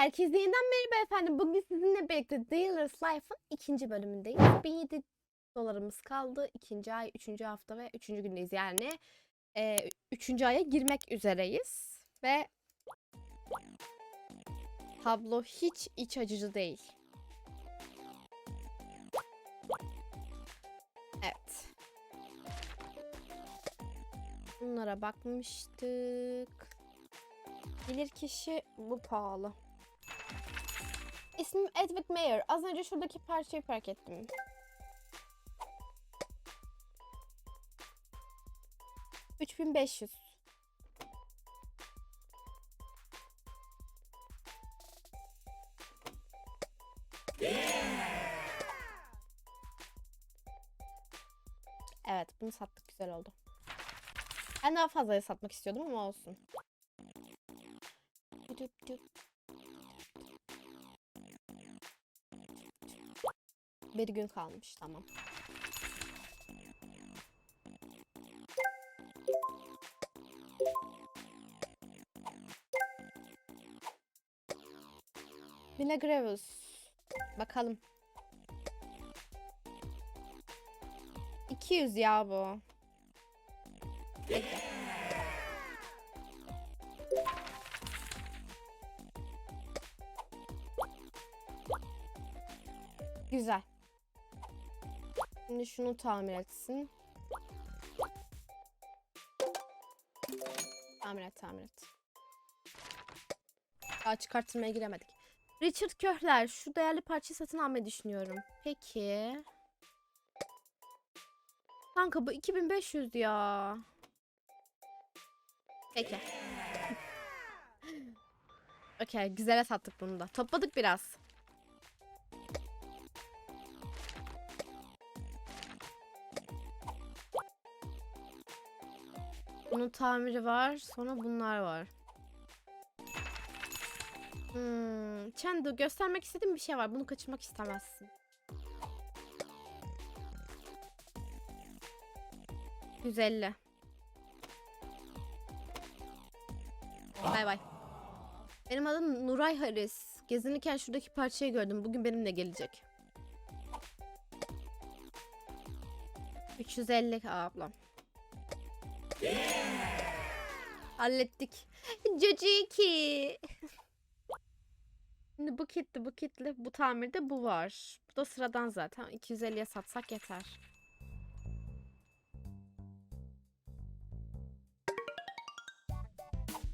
Herkese yeniden merhaba efendim. Bugün sizinle birlikte Dealer's Life'ın ikinci bölümündeyiz. 1007 dolarımız kaldı. İkinci ay, üçüncü hafta ve üçüncü gündeyiz. Yani e, üçüncü aya girmek üzereyiz. Ve tablo hiç iç acıcı değil. Evet. Bunlara bakmıştık. Bilir kişi bu pahalı. İsmim Edward Mayer. Az önce şuradaki parçayı fark ettim. Üç bin beş yüz. Evet, bunu sattık. Güzel oldu. Ben daha fazlaya satmak istiyordum ama olsun. Düp düp. Bir gün kalmış tamam. Vina Gravis. Bakalım. 200 ya bu. Bekle. Şimdi şunu tamir etsin. Tamir et, tamir et. Daha çıkartmaya giremedik. Richard Köhler. Şu değerli parçayı satın almayı düşünüyorum. Peki. Kanka bu 2500 ya. Peki. Okey. Güzele sattık bunu da. Topladık biraz. Bunun tamiri var. Sonra bunlar var. Hmm. Çendo göstermek istediğim bir şey var. Bunu kaçırmak istemezsin. Yüz elli. Bay bay. Benim adım Nuray Haris. Gezinirken şuradaki parçayı gördüm. Bugün benimle gelecek. 350 ablam. Hallettik. Caciki. Şimdi bu kitli bu kitli bu tamirde bu var. Bu da sıradan zaten. 250'ye satsak yeter.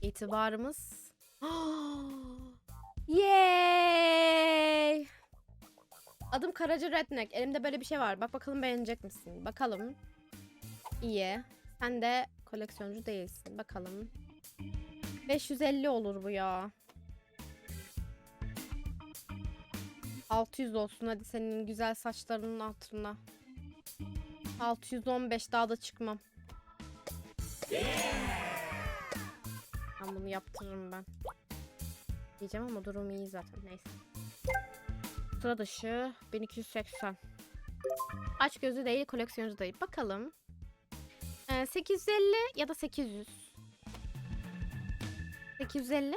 İtibarımız. Yay! Adım Karaca Redneck. Elimde böyle bir şey var. Bak bakalım beğenecek misin? Bakalım. İyi. Sen de koleksiyoncu değilsin. Bakalım. 550 olur bu ya. 600 olsun hadi senin güzel saçlarının altına. 615 daha da çıkmam. Ben bunu yaptırırım ben. Diyeceğim ama durum iyi zaten neyse. Sıra dışı 1280. Aç gözü değil koleksiyoncu değil. Bakalım. Ee, 850 ya da 800. 850.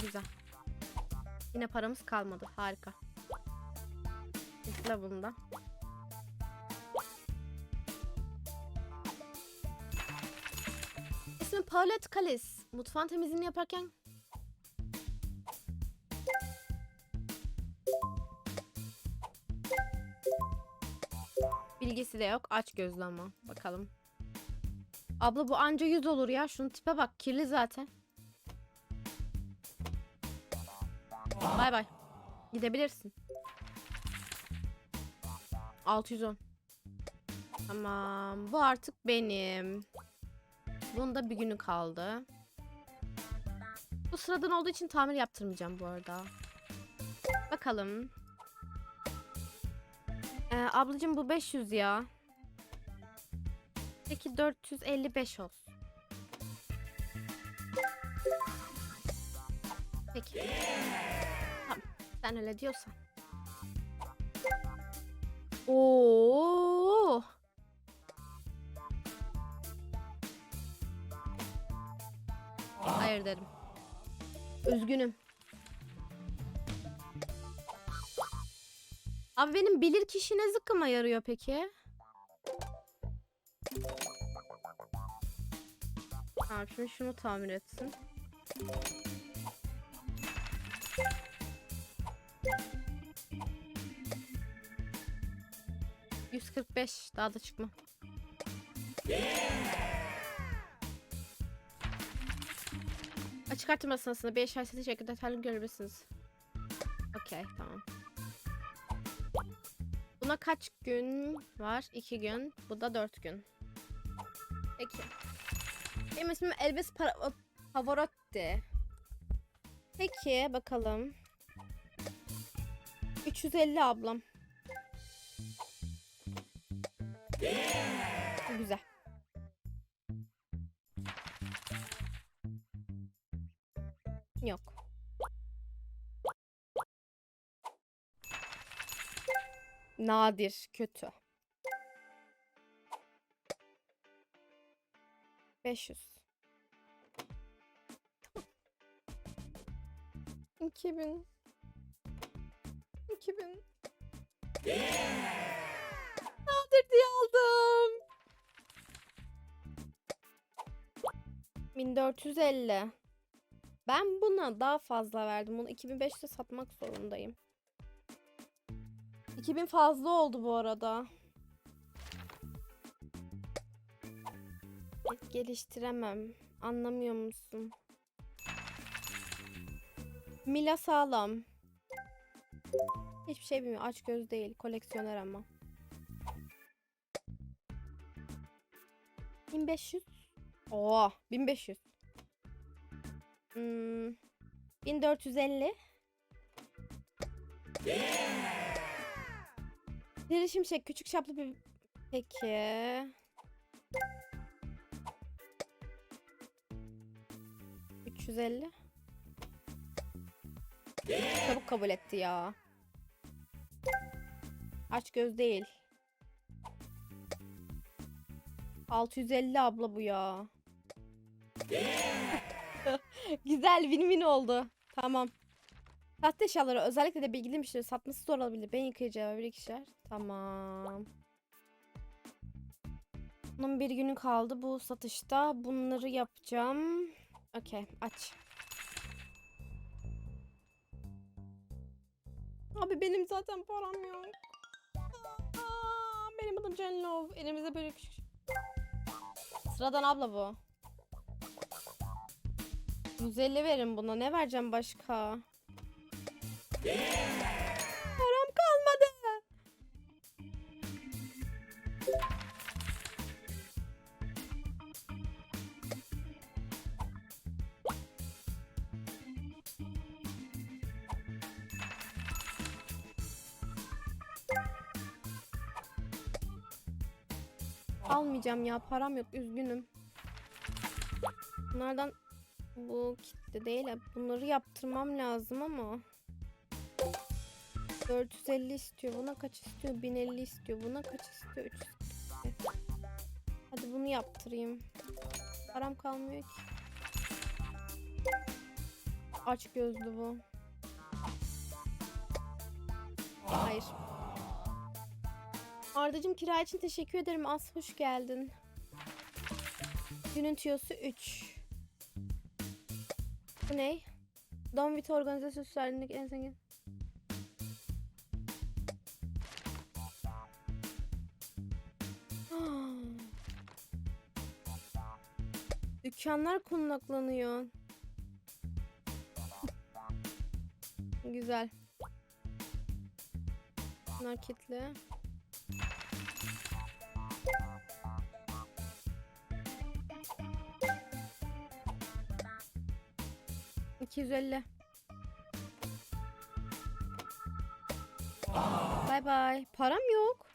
Güzel. Yine paramız kalmadı. Harika. Tıkla bunu da. İsmi Paulette Kalis. Mutfağın temizliğini yaparken Bilgisi de yok. Aç gözlü ama. Bakalım. Abla bu anca 100 olur ya. Şunun tipe bak. Kirli zaten. Bay bay. Gidebilirsin. 610. Tamam. Bu artık benim. Bunda bir günü kaldı. Bu sıradan olduğu için tamir yaptırmayacağım bu arada. Bakalım. Ee, ablacığım bu 500 ya. Peki 455 olsun. Peki. Tamam. Sen öyle diyorsan. Oo. Hayır derim. Üzgünüm. Abi benim bilir kişi ne zıkkıma yarıyor peki? Tamam şimdi şunu tamir etsin. ...145 daha da çıkma. Açık artırma sırasında bir eşya seti şeklinde detaylı görebilirsiniz. Okey tamam. Buna kaç gün var? 2 gün. Bu da 4 gün. Peki. Benim ismim Elvis Pavarotti. Peki bakalım. 350 ablam. Güzel. Nadir, kötü. 500. Tamam. 2000. 2000. Nadir diye aldım. 1450. Ben buna daha fazla verdim. Bunu 2500'e satmak zorundayım. 2000 fazla oldu bu arada. Geliştiremem. Anlamıyor musun? Mila sağlam. Hiçbir şey bilmiyor. Aç göz değil. Koleksiyoner ama. 1500. Oo, 1500. Hmm, 1450. Peri Şimşek küçük çaplı bir... Peki. ...350. Çabuk kabul etti ya. Aç göz değil. 650 abla bu ya. Güzel win-win oldu. Tamam. Sahte eşyaları özellikle de bilgili müşteri satması zor olabilir. Ben yıkayıcı ve bir kişiler. Tamam. Bunun bir günü kaldı bu satışta. Bunları yapacağım. Okey aç. Abi benim zaten param yok. Benim adım Cenlov. Elimizde böyle küçük... Sıradan abla bu. 150 verin buna. Ne vereceğim başka? Param kalmadı. Almayacağım ya param yok üzgünüm. Bunlardan bu kitle değil bunları yaptırmam lazım ama 450 istiyor. Buna kaç istiyor? 1050 istiyor. Buna kaç istiyor? 300 Hadi bunu yaptırayım. Param kalmıyor ki. Aç gözlü bu. Hayır. Ardacığım kira için teşekkür ederim. As hoş geldin. Günün tüyosu 3 Bu ne? Don Vito organizasyon süperliğindeki en zengin Dükkanlar konaklanıyor. Güzel. Bunlar kilitli. İki yüz elli. Bay bay. Param yok.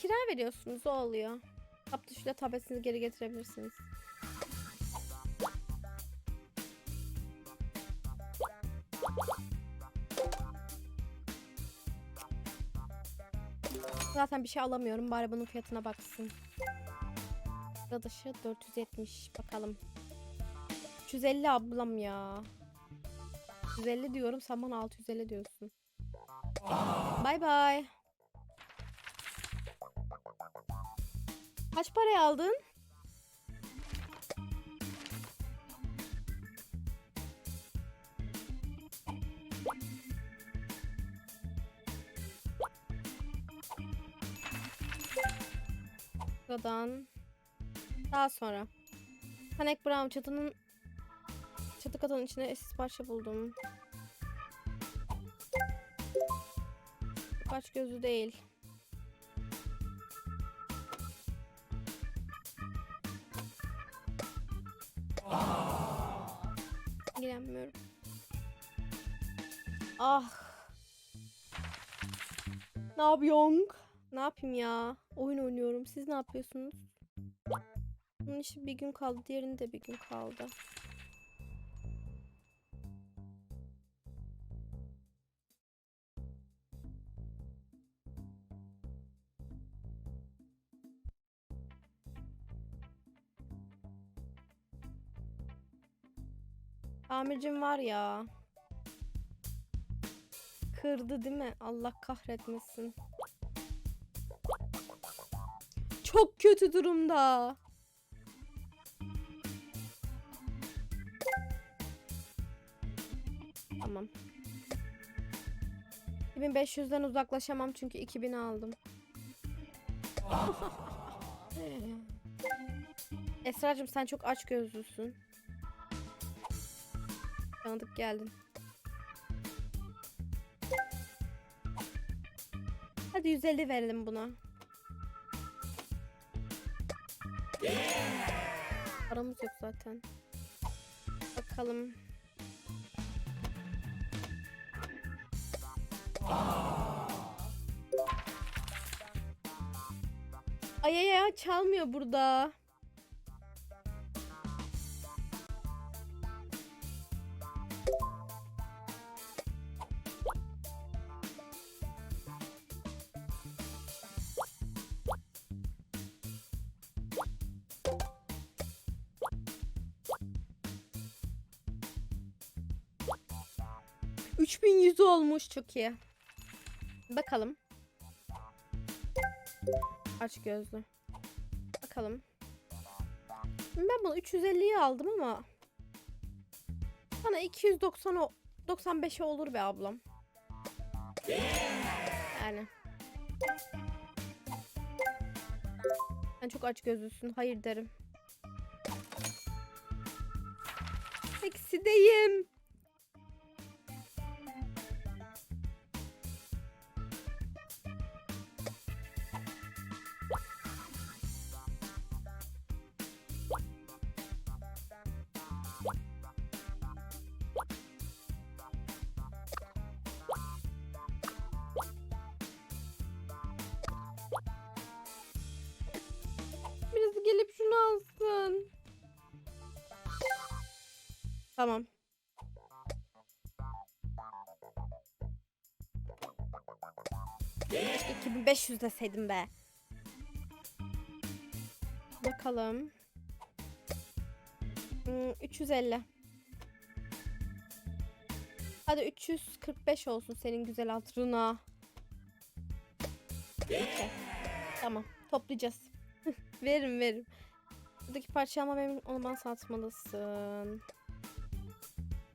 Kira veriyorsunuz o oluyor. Tap tuşuyla tabletinizi geri getirebilirsiniz. Zaten bir şey alamıyorum. Bari bunun fiyatına baksın. Sıra dışı 470 bakalım. 350 ablam ya. 350 diyorum sen bana 650 diyorsun. Bay bay. Kaç paraya aldın? Buradan daha sonra Panek Brown çatının çatı katının içine eşsiz parça buldum. Kaç gözü değil. Ah. Ne yapıyorsun? Ne yapayım ya? Oyun oynuyorum. Siz ne yapıyorsunuz? Bunun işi bir gün kaldı. Diğerinin de bir gün kaldı. Tamircim var ya. Kırdı değil mi? Allah kahretmesin. Çok kötü durumda. Tamam. 2500'den uzaklaşamam çünkü 2000 aldım. Esra'cığım sen çok aç gözlüsün. Tanıdık geldin. Hadi 150 verelim buna. Paramız yok zaten. Bakalım. Ay ay ay çalmıyor burada. Üç bin yüzü olmuş çok iyi. Bakalım. Aç gözlü. Bakalım. Ben bunu 350'ye aldım ama bana 290 o 95 olur be ablam. Yani. Sen çok aç gözlüsün. Hayır derim. Eksideyim. Tamam. Keşke 2500 deseydim be. Bakalım. Hmm, 350. Hadi 345 olsun senin güzel hatırına. Okey. Tamam. Toplayacağız. veririm veririm. Buradaki parçayı ama benim onu bana satmalısın.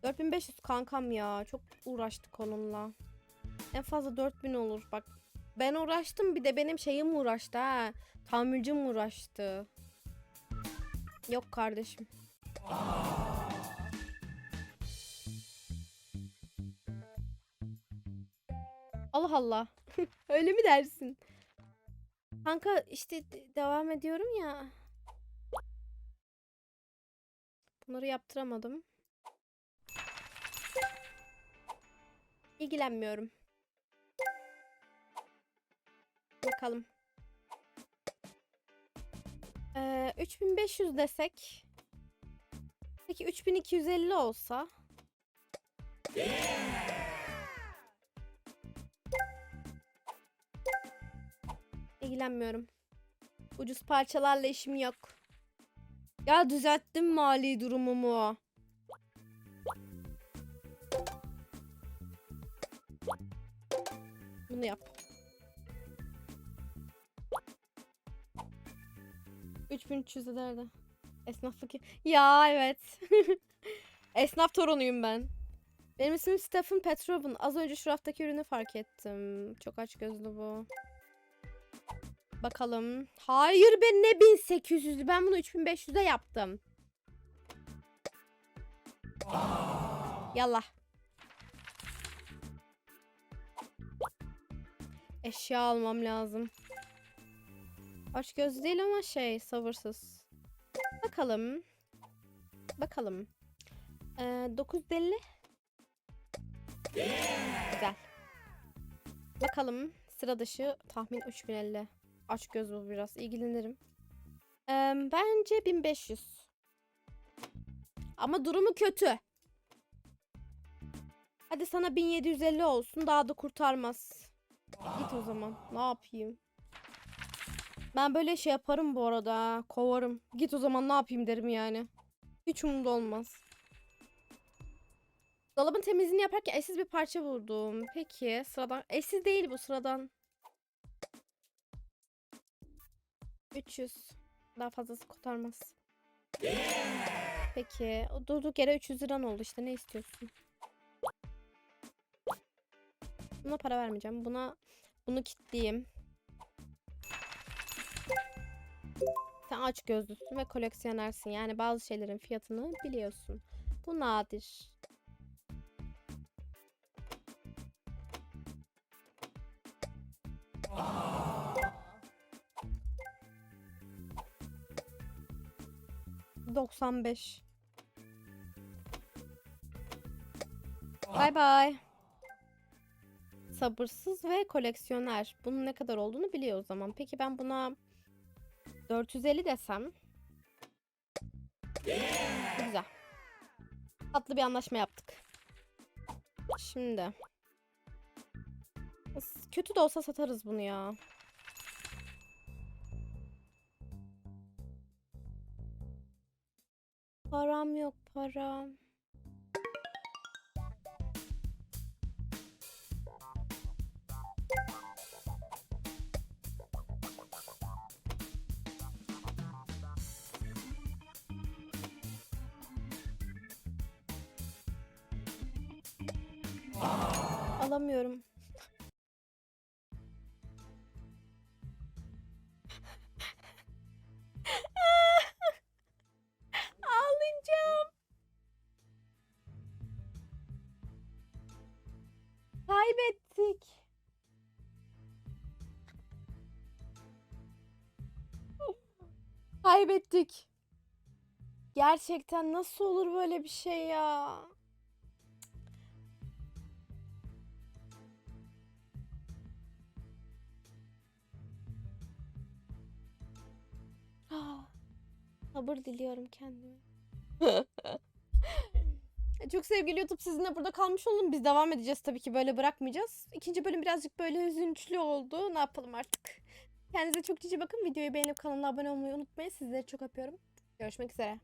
4500 kankam ya. Çok uğraştık onunla. En fazla 4000 olur. Bak ben uğraştım bir de benim şeyim uğraştı ha. Tamircim uğraştı. Yok kardeşim. Allah Allah. Öyle mi dersin? Kanka işte de- devam ediyorum ya. Bunları yaptıramadım. İlgilenmiyorum. Bakalım. Ee, 3500 desek. Peki 3250 olsa? İlgilenmiyorum. Ucuz parçalarla işim yok. Ya düzelttim mali durumumu. Bunu yap. 3300 ederdi. Esnaflık. Ya evet. Esnaf torunuyum ben. Benim ismim Stephen Petrov'un. Az önce şu raftaki ürünü fark ettim. Çok aç gözlü bu. Bakalım. Hayır ben ne 1800'ü ben bunu 3500'e yaptım. Yallah. Eşya almam lazım. Aç göz değil ama şey sabırsız. Bakalım. Bakalım. Ee, 950. Güzel. Bakalım sıra dışı tahmin 3050. Aç göz bu biraz ilgilenirim. Ee, bence 1500. Ama durumu kötü. Hadi sana 1750 olsun daha da kurtarmaz. Git o zaman. Ne yapayım? Ben böyle şey yaparım bu arada. Kovarım. Git o zaman ne yapayım derim yani. Hiç umurumda olmaz. Dolabın temizliğini yaparken eşsiz bir parça buldum. Peki sıradan. Eşsiz değil bu sıradan. 300. Daha fazlası kurtarmaz. Peki. Durduk yere 300 liran oldu işte. Ne istiyorsun? Buna para vermeyeceğim. Buna bunu kitleyeyim. Sen aç gözlüsün ve koleksiyonersin. Yani bazı şeylerin fiyatını biliyorsun. Bu nadir. Doksan beş. Bay bay. Sabırsız ve koleksiyoner. Bunun ne kadar olduğunu biliyor o zaman. Peki ben buna 450 desem. Güzel. Tatlı bir anlaşma yaptık. Şimdi. Kötü de olsa satarız bunu ya. Param yok param. Alamıyorum. Ağlayacağım. Kaybettik. Kaybettik. Gerçekten nasıl olur böyle bir şey ya? Sabır diliyorum kendime. Çok sevgili YouTube sizinle burada kalmış olun. Biz devam edeceğiz tabii ki böyle bırakmayacağız. İkinci bölüm birazcık böyle hüzünçlü oldu. Ne yapalım artık. Kendinize çok cici bakın. Videoyu beğenip kanala abone olmayı unutmayın. Sizleri çok öpüyorum. Görüşmek üzere.